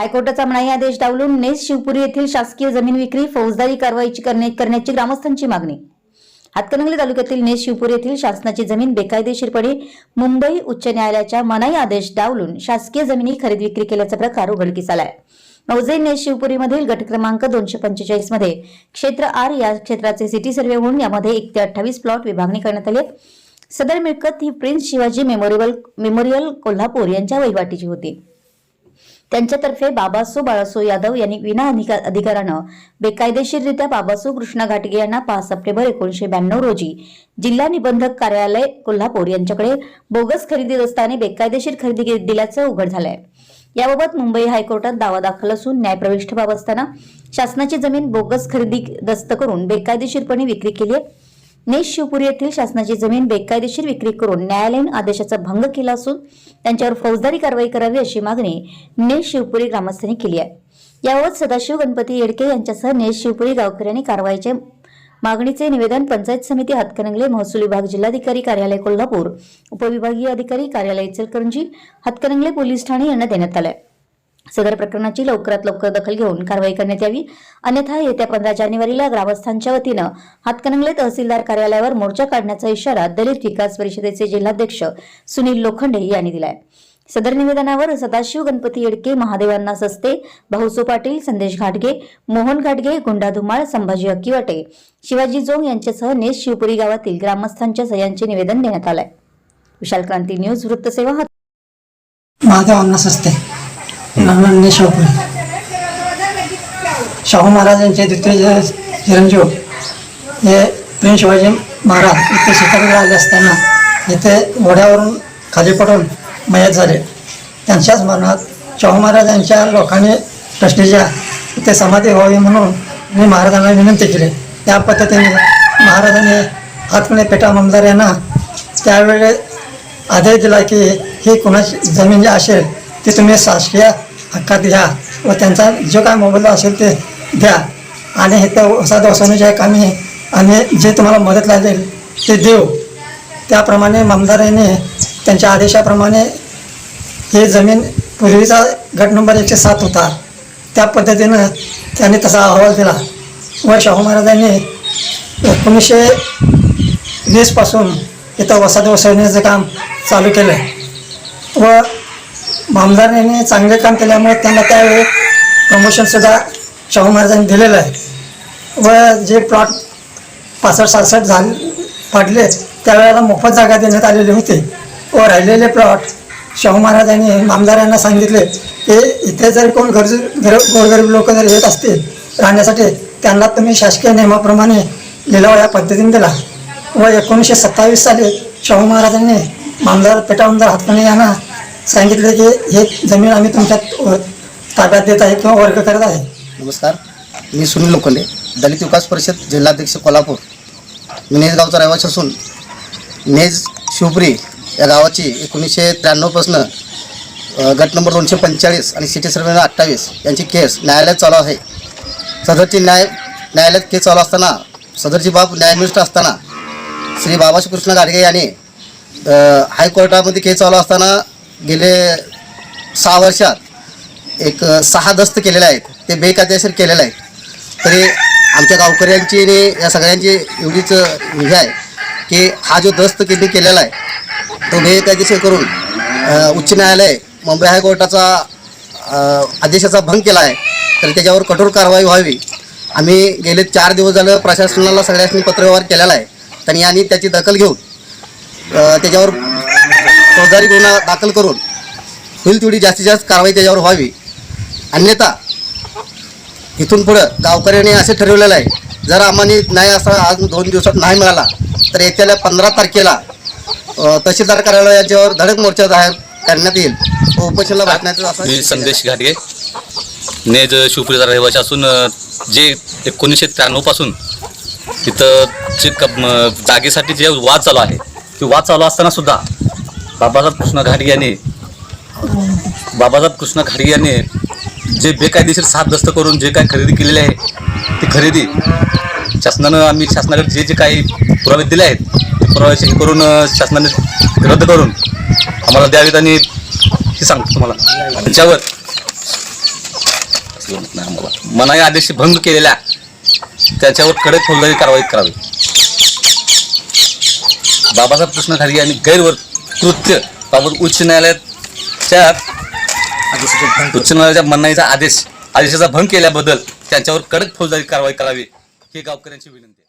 हायकोर्टाचा मनाई आदेश डावलून नेस शिवपुरी येथील शासकीय जमीन विक्री फौजदारी कारवाईची करण्याची ग्रामस्थांची मागणी. हातकणंगले तालुक्यातील नेस शिवपुरी येथील शासनाची जमीन बेकायदेशीरपणे मुंबई उच्च न्यायालयाच्या मनाई आदेश डावलून शासकीय जमिनी खरेदी विक्री केल्याचा प्रकार उघडकीस आलाय. मौजे नेस शिवपुरीमधील गट क्रमांक दोनशे पंचेचाळीसमध्ये क्षेत्र आर या क्षेत्राचे सिटी सर्व्हे होऊन यामध्ये एक ते अठ्ठावीस प्लॉट विभागणी करण्यात आली. सदर मिळकत ही prince Shivaji memorial memorial Kolhapur यांच्या वहिवाटीची होती. त्यांच्यातर्फे बाबासो बाळासो यादव यांनी विना अधिकार अधिकारानं बेकायदेशीररित्या बाबासो कृष्णा घाटगे यांना पाच सप्टेंबर एकोणीशे ब्याण्णव रोजी जिल्हा निबंधक कार्यालय कोल्हापूर यांच्याकडे बोगस खरेदी दस्ताने बेकायदेशीर खरेदी दिल्याचं उघड झालंय. याबाबत मुंबई हायकोर्टात दावा दाखल असून न्यायप्रविष्ठ बाब असताना शासनाची जमीन बोगस खरेदी दस्त करून बेकायदेशीरपणे विक्री केली आहे. नेस शिवपुरी येथील शासनाची जमीन बेकायदेशीर विक्री करून न्यायालयीन आदेशाचा भंग केला असून त्यांच्यावर फौजदारी कारवाई करावी अशी मागणी नेस शिवपुरी ग्रामस्थांनी केली आहे. याबाबत सदाशिव गणपती येडके यांच्यासह नेस शिवपुरी गावकऱ्यांनी कारवाईचे मागणीचे निवेदन पंचायत समिती हातकणंगले महसूल विभाग जिल्हाधिकारी कार्यालय कोल्हापूर उपविभागीय अधिकारी कार्यालय इचलकरंजी हातकणंगले पोलीस ठाणे यांना देण्यात आलंय. सदर प्रकरणाची लवकरात लवकर दखल घेऊन कारवाई करण्यात यावी. अन्यथा येत्या पंधरा जानेवारीला ग्रामस्थांच्या वतीनं हातकणंगले तहसीलदार कार्यालयावर मोर्चा काढण्याचा इशारा दलित विकास परिषदेचे जिल्हाध्यक्ष सुनील लोखंडे यांनी दिलाय. सदर निवेदनावर सदाशिव गणपती येडके महादेवांना सस्ते भाऊसो पाटील संदेश घाटगे मोहन घाटगे गुंडा धुमाळ संभाजी अक्किवाटे शिवाजी जोंग यांच्यासह नेस शिवपुरी गावातील ग्रामस्थांच्या सह्यांचे निवेदन देण्यात आलंय. विशाल क्रांती न्यूज वृत्तसेवा महादेवांना सस्ते. शाहू महाराजांचे द्वितीय चिरंजीव हे प्रिन्स शिवाजी महाराज इथे शिकारीला आले असताना इथे घोड्यावरून खाली पडून मयत झाले. त्यांच्याच मनात शाहू महाराजांच्या लोकांनी ट्रस्टीच्या इथे समाधी व्हावी म्हणून मी महाराजांना विनंती केली. त्या पद्धतीने महाराजांनी हातकणे पेटा ममदार यांना त्यावेळी आदेश दिला की ही कुणाची जमीन जी असेल ते तुम्ही शासकीय हक्कात घ्या व त्यांचा जो काय मोबदला असेल ते द्या. आणि इथं वसाद वसवण्याच्या कामी आणि जे तुम्हाला मदत लागेल ते देऊ. त्याप्रमाणे मामदाराने त्यांच्या आदेशाप्रमाणे ही जमीन पूर्वीचा गट नंबर एकशे सात होता. त्या पद्धतीनं त्यांनी तसा अहवाल दिला. व शाहू महाराजांनी एकोणीसशे वीसपासून इथं वसाद वसवण्याचं काम चालू केलं. व मामदारांनी चांगले काम केल्यामुळे त्यांना त्यावेळी प्रमोशनसुद्धा शाहू महाराजांनी दिलेलं आहे. व जे प्लॉट पासष्ट सासष्ट झाले पडले त्यावेळेला मोफत जागा देण्यात आलेली होती. व राहिलेले प्लॉट शाहू महाराजांनी आमदारांना सांगितले की इथे जर कोण गरजू गर गोरगरीब लोक जर येत असतील राहण्यासाठी त्यांना तुम्ही शासकीय नियमाप्रमाणे लिलाव या पद्धतीने दिला. व एकोणीसशे सत्तावीस साली शाहू महाराजांनी मामदार पेटामदार हातकणे यांना सांगितलं की हे जमीन आम्ही तुमच्या ताब्यात देत आहे किंवा वर्ग करत आहे. नमस्कार. मी सुनील लोखंडे दलित विकास परिषद जिल्हाध्यक्ष कोल्हापूर. मी नेज गावचा रहिवासी असून नेज शिवपुरी या गावाची एकोणीसशे त्र्याण्णवपासनं गट नंबर दोनशे पंचेचाळीस आणि सिटी सर्वे अठ्ठावीस यांची केस न्यायालयात चालू आहे. सदरची न्याय न्यायालयात केस चालू असताना सदरची बाब न्यायनिष्ठ असताना श्री बाबा कृष्ण गाडगे यांनी हायकोर्टामध्ये केस चालू असताना गेले सहा वर्षात एक सहा दस्त केलेले आहेत. ते बेकायदेशीर केलेले आहेत. तरी आमच्या गावकऱ्यांची आणि या सगळ्यांची एवढीच अ, हे आहे की हा जो दस्त त्यांनी केलेला आहे तो बेकायदेशीर करून उच्च न्यायालय मुंबई हायकोर्टाचा आदेशाचा भंग केला आहे. तर त्याच्यावर कठोर कारवाई व्हावी. आम्ही गेले चार दिवस झालं प्रशासनाला सगळ्यांनी पत्रव्यवहार केलेला आहे. त्यांनी आणि त्याची दखल घेऊन त्याच्यावर फौजदारी गुन्हा दाखल करून होईल तेवढी जास्तीत जास्त कारवाई त्याच्यावर व्हावी. अन्यथा इथून पुढं गावकऱ्यांनी असे ठरवलेलं आहे जर आम्हाला न्याय असा आज दोन दिवसात नाही मिळाला तर येत्या पंधरा तारखेला तहसीलदार कार्यालयाच्यावर धडक मोर्चा जाहीर करण्यात येईल. उपोषणाला बसण्याचं असं मी संदेश घाटगे. नेज शिवपुरीचा रहिवासी असून जे एकोणीसशे त्र्याण्णवपासून तिथं जे क म, जागेसाठी जे वाद चालू आहे ते वाद चालू असताना सुद्धा बाबासाहेब कृष्ण घाटगे यांनी बाबासाहेब कृष्ण घाटगे यांनी जे बेकायदेशीर सापदस्त करून जे काय खरेदी केलेली आहे ती खरेदी शासनानं आम्ही शासनाकडे जे जे काही पुरावे दिले आहेत ते पुराव्याचे हे करून शासनाने रद्द करून आम्हाला द्यावीत आणि हे सांगतो तुम्हाला. त्याच्यावर मनाई आदेश भंग केलेल्या त्याच्यावर कडक फौजदारी कारवाई करावी. बाबासाहेब कृष्ण खाडगे यांनी गैरवर कृत्य. बाबत उच्च न्यायालयाच्या उच्च न्यायालयाच्या म्हणण्याचा आदेश आदेशाचा भंग केल्याबद्दल त्यांच्यावर कडक फौजदारी कारवाई करावी ही गावकऱ्यांची विनंती.